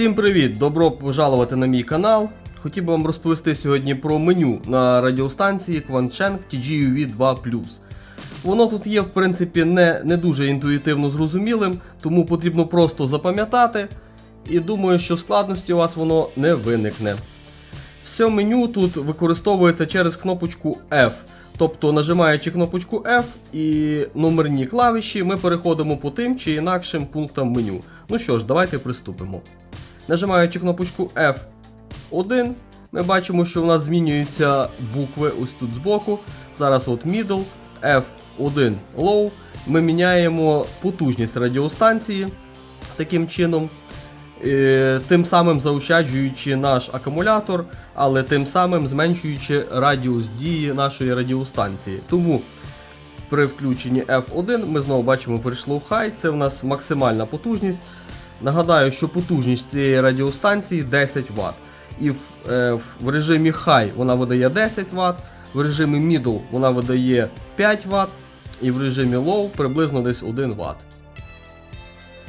Всім привіт! Добро пожалувати на мій канал. Хотів би вам розповісти сьогодні про меню на радіостанції Quancheng TGUV 2 Воно тут є, в принципі, не, не дуже інтуїтивно зрозумілим, тому потрібно просто запам'ятати. І думаю, що складності у вас воно не виникне. Все меню тут використовується через кнопочку F. Тобто, нажимаючи кнопочку F і номерні клавіші, ми переходимо по тим чи інакшим пунктам меню. Ну що ж, давайте приступимо. Нажимаючи кнопочку F1, ми бачимо, що в нас змінюються букви ось тут збоку. Зараз от middle, F1 low. Ми міняємо потужність радіостанції таким чином. Е, Тим самим заощаджуючи наш акумулятор, але тим самим зменшуючи радіус дії нашої радіостанції. Тому при включенні F1 ми знову бачимо, перейшло в хай, це в нас максимальна потужність. Нагадаю, що потужність цієї радіостанції 10 Вт. І в, е, в режимі High вона видає 10 Вт, в режимі Middle вона видає 5 Вт, і в режимі Low приблизно десь 1 Вт.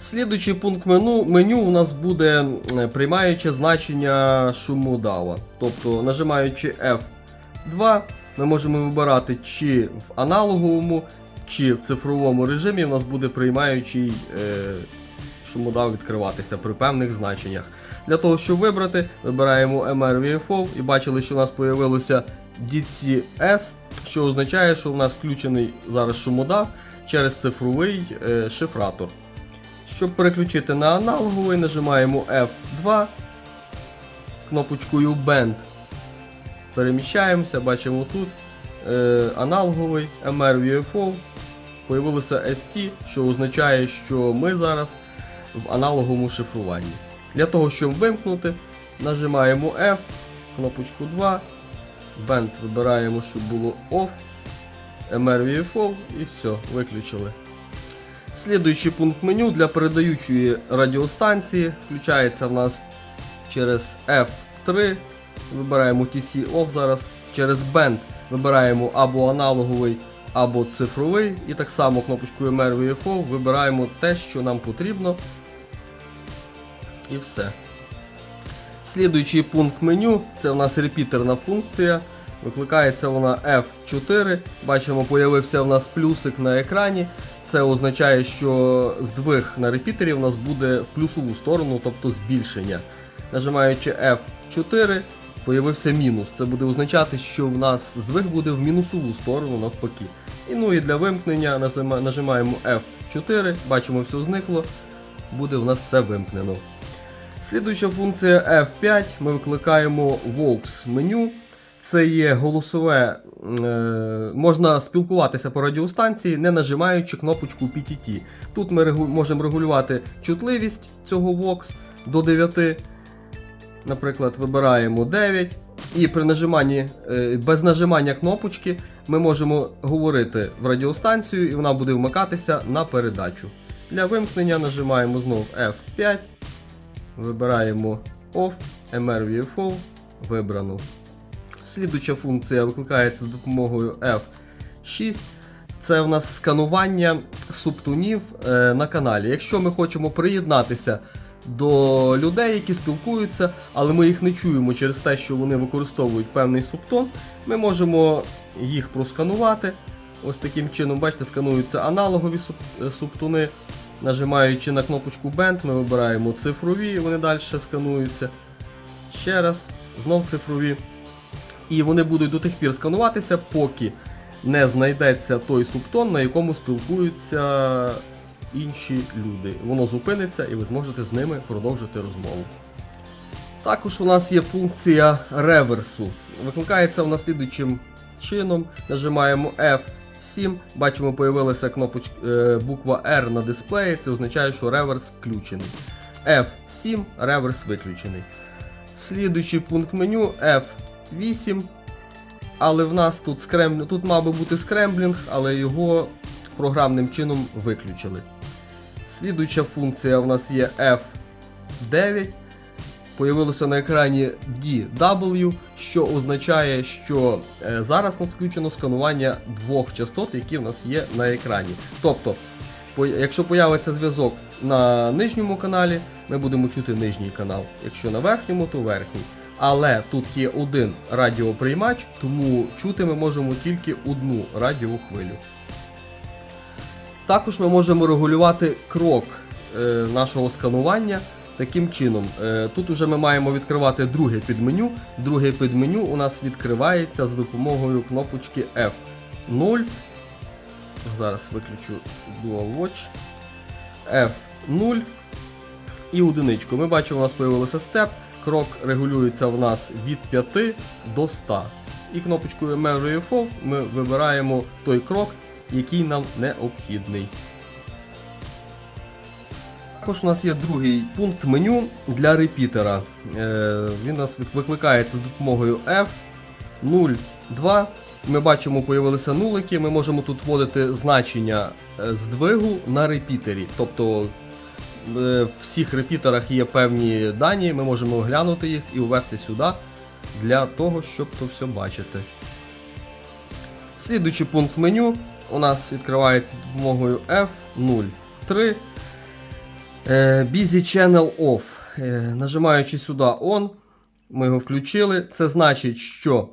Слідуючий пункт меню, меню у нас буде приймаюче значення шуму DAW. Тобто, нажимаючи F2, ми можемо вибирати, чи в аналоговому, чи в цифровому режимі у нас буде приймаючий е, шумодав відкриватися при певних значеннях. Для того, щоб вибрати, вибираємо MRVFO і бачили, що у нас з'явилося DCS, що означає, що у нас включений зараз шумодав через цифровий е, шифратор. Щоб переключити на аналоговий, нажимаємо F2, кнопочкою Band. Переміщаємося, бачимо тут е, аналоговий MRVFO. Появилося ST, що означає, що ми зараз в аналоговому шифруванні. Для того, щоб вимкнути, нажимаємо F, кнопочку 2, Band вибираємо, щоб було OFF, MRVFO і все, виключили. Слідуючий пункт меню для передаючої радіостанції включається в нас через F3. Вибираємо TC Off зараз. Через Band вибираємо або аналоговий, або цифровий. І так само кнопочкою MRVFO вибираємо те, що нам потрібно. І все. Слідуючий пункт меню це у нас репітерна функція. Викликається вона F4. Бачимо, появився у нас плюсик на екрані. Це означає, що здвиг на репітері у нас буде в плюсову сторону, тобто збільшення. Нажимаючи F4, появився мінус. Це буде означати, що в нас здвиг буде в мінусову сторону навпаки. І ну і для вимкнення нажимаємо F4, бачимо, все зникло, буде в нас все вимкнено. Слідуюча функція F5, ми викликаємо Vox меню. Це є голосове, е, можна спілкуватися по радіостанції, не нажимаючи кнопочку PTT. Тут ми можемо регулювати чутливість цього Vox до 9. Наприклад, вибираємо 9. І при нажиманні, е, без нажимання кнопочки ми можемо говорити в радіостанцію і вона буде вмикатися на передачу. Для вимкнення нажимаємо знову F5. Вибираємо OFF, MRVFO, вибрано. Слідуча функція викликається з допомогою F6. Це в нас сканування субтонів е, на каналі. Якщо ми хочемо приєднатися до людей, які спілкуються, але ми їх не чуємо через те, що вони використовують певний субтон, ми можемо їх просканувати. Ось таким чином, бачите, скануються аналогові е, субтони. Нажимаючи на кнопочку Band, ми вибираємо цифрові, вони далі скануються. Ще раз, знов цифрові. І вони будуть до тих пір скануватися, поки не знайдеться той субтон, на якому спілкуються інші люди. Воно зупиниться і ви зможете з ними продовжити розмову. Також у нас є функція реверсу. Викликається вона слідуючим чином. Нажимаємо F7, бачимо, появилася кнопочка е, буква R на дисплеї. Це означає, що реверс включений. F7, реверс виключений. Слідуючий пункт меню F8. Але в нас тут скрем... тут мав би бути скремблінг, але його програмним чином виключили. Слідуюча функція у нас є F9. Появилося на екрані DW, що означає, що е, зараз нас включено сканування двох частот, які в нас є на екрані. Тобто, якщо появиться зв'язок на нижньому каналі, ми будемо чути нижній канал. Якщо на верхньому, то верхній. Але тут є один радіоприймач, тому чути ми можемо тільки одну радіохвилю. Також ми можемо регулювати крок е, нашого сканування таким чином. Е, тут уже ми маємо відкривати друге підменю. Друге підменю у нас відкривається за допомогою кнопочки F0. Зараз виключу Dual Watch. F0 і одиничку. Ми бачимо, у нас з'явився степ. Крок регулюється у нас від 5 до 100. І кнопочкою Measure UFO ми вибираємо той крок, який нам необхідний. Також у нас є другий пункт меню для репітера. Е, він у нас викликається з допомогою F02. Ми бачимо, появилися нулики. Ми можемо тут вводити значення е, здвигу на репітері. Тобто е, в всіх репітерах є певні дані, ми можемо оглянути їх і ввести сюди для того, щоб то все бачити. Слідуючий пункт меню у нас відкривається з допомогою F03. Е, Busy Channel Off. Е, Нажимаючи сюди On, ми його включили. Це значить, що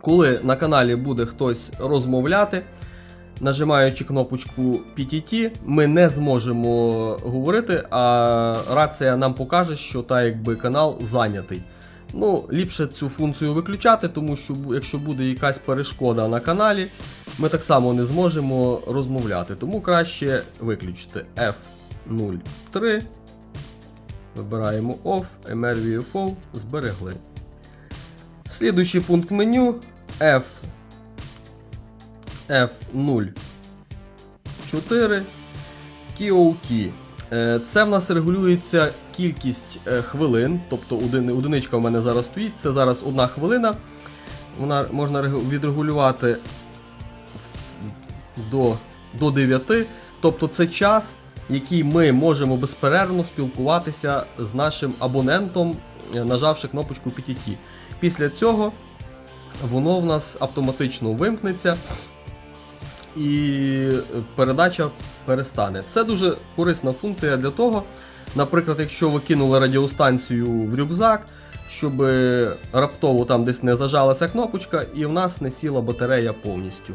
коли на каналі буде хтось розмовляти, нажимаючи кнопочку PTT, ми не зможемо говорити, а рація нам покаже, що та якби канал зайнятий. Ну, ліпше цю функцію виключати, тому що якщо буде якась перешкода на каналі, ми так само не зможемо розмовляти. Тому краще виключити F03. Вибираємо Off, MRVFO, зберегли. Слідуючий пункт меню F F04 QOT. Е, Це в нас регулюється кількість е, хвилин, тобто один, одиничка в мене зараз стоїть, це зараз одна хвилина. Вона можна відрегулювати до, до 9. Тобто це час, який ми можемо безперервно спілкуватися з нашим абонентом, е, нажавши кнопочку PTT. Після цього воно в нас автоматично вимкнеться і передача перестане. Це дуже корисна функція для того, наприклад, якщо ви кинули радіостанцію в рюкзак, щоб раптово там десь не зажалася кнопочка і в нас не сіла батарея повністю.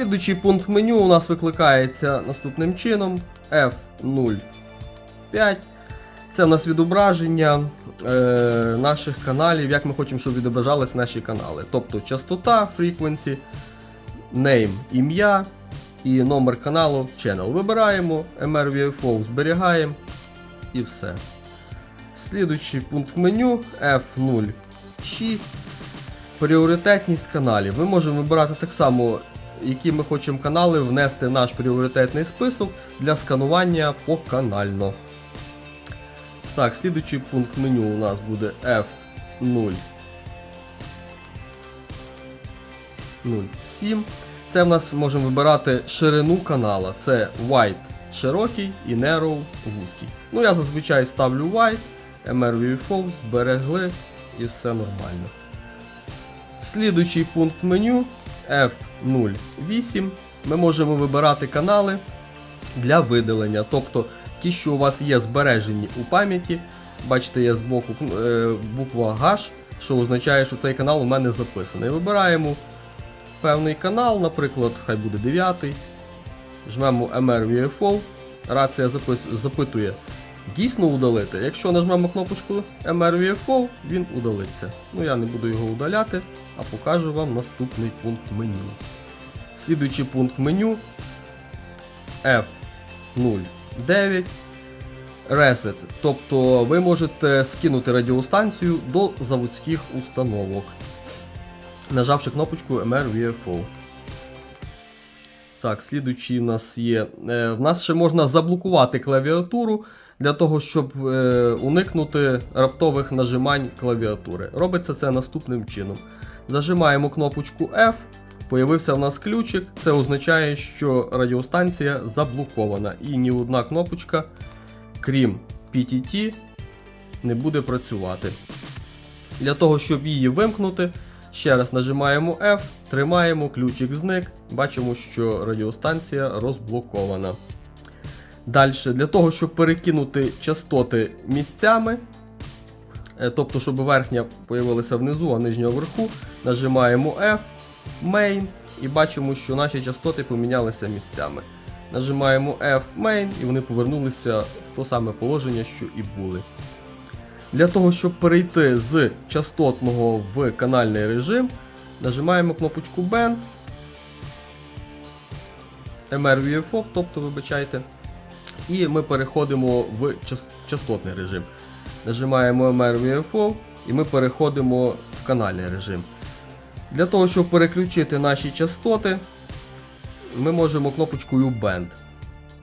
Слідуючий пункт меню у нас викликається наступним чином F05. Це в нас відображення е, наших каналів, як ми хочемо, щоб відображались наші канали. Тобто частота, frequency, name, ім'я і номер каналу channel. Вибираємо, MRVFO зберігаємо і все. Слідуючий пункт меню F06. Пріоритетність каналів. Ми можемо вибирати так само, які ми хочемо канали внести в наш пріоритетний список для сканування поканально. Так, слідуючий пункт меню у нас буде F0. 07. Це в нас можемо вибирати ширину канала. Це Wide широкий і Narrow вузький. Ну я зазвичай ставлю Wide, MRVFO, зберегли і все нормально. Слідуючий пункт меню F08. Ми можемо вибирати канали для видалення. Тобто ті, що у вас є збережені у пам'яті. Бачите, є збоку е, буква H, що означає, що цей канал у мене записаний. Вибираємо певний канал, наприклад, хай буде 9. Жмемо MR MRVFO, рація запитує дійсно удалити. Якщо нажмемо кнопочку MRVFO, він удалиться. Ну я не буду його удаляти, а покажу вам наступний пункт меню. Слідуючий пункт меню F09 Reset. Тобто ви можете скинути радіостанцію до заводських установок нажавши кнопочку MRVFO. Так, слідуючий у нас є. Е, в нас ще можна заблокувати клавіатуру для того, щоб е, уникнути раптових нажимань клавіатури. Робиться це наступним чином. Зажимаємо кнопочку F, появився в нас ключик. Це означає, що радіостанція заблокована і ні одна кнопочка, крім PTT, не буде працювати. Для того, щоб її вимкнути, ще раз нажимаємо F, тримаємо, ключик зник, бачимо, що радіостанція розблокована. Далі, для того, щоб перекинути частоти місцями, е, тобто, щоб верхня появилася внизу, а нижня вверху, нажимаємо F, Main і бачимо, що наші частоти помінялися місцями. Нажимаємо F Main і вони повернулися в то саме положення, що і були. Для того, щоб перейти з частотного в канальний режим, нажимаємо кнопочку Band, MRVFO, тобто вибачайте, і ми переходимо в частотний режим. Нажимаємо MRVFO і ми переходимо в канальний режим. Для того, щоб переключити наші частоти, ми можемо кнопочкою Band.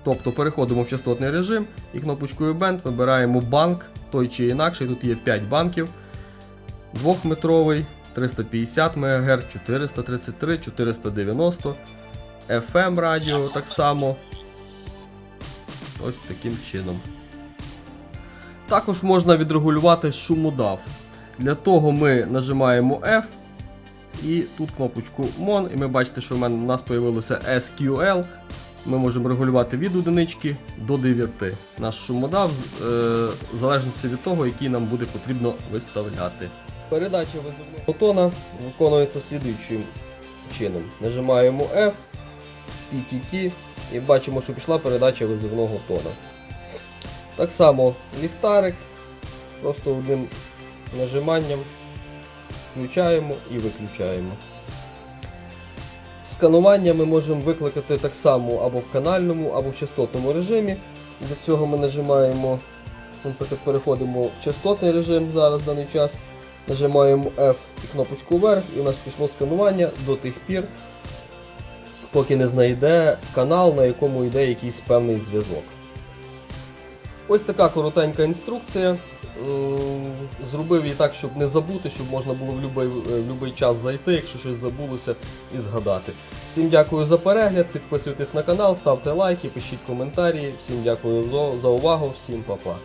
Тобто переходимо в частотний режим і кнопочкою Band вибираємо банк, той чи інакший. Тут є 5 банків. 2-метровий, 350 МГц, 433, 490, FM радіо так само. Ось таким чином. Також можна відрегулювати шумодав. Для того ми нажимаємо F і тут кнопочку MON, і ми бачите, що в мене у нас з'явилося SQL. Ми можемо регулювати від одинички до 9. Наш шумодав е, в залежності від того, який нам буде потрібно виставляти. Передача визовного тона виконується слідуючим чином. Нажимаємо F, PTT і бачимо, що пішла передача визивного тона. Так само ліхтарик, просто одним нажиманням включаємо і виключаємо. Сканування ми можемо викликати так само або в канальному, або в частотному режимі. Для цього ми нажимаємо, наприклад, переходимо в частотний режим зараз в даний час. Нажимаємо F і кнопочку вверх, і у нас пішло сканування до тих пір, поки не знайде канал, на якому йде якийсь певний зв'язок. Ось така коротенька інструкція. Зробив її так, щоб не забути, щоб можна було в будь-який час зайти, якщо щось забулося, і згадати. Всім дякую за перегляд, підписуйтесь на канал, ставте лайки, пишіть коментарі. Всім дякую за- за увагу, всім па-па.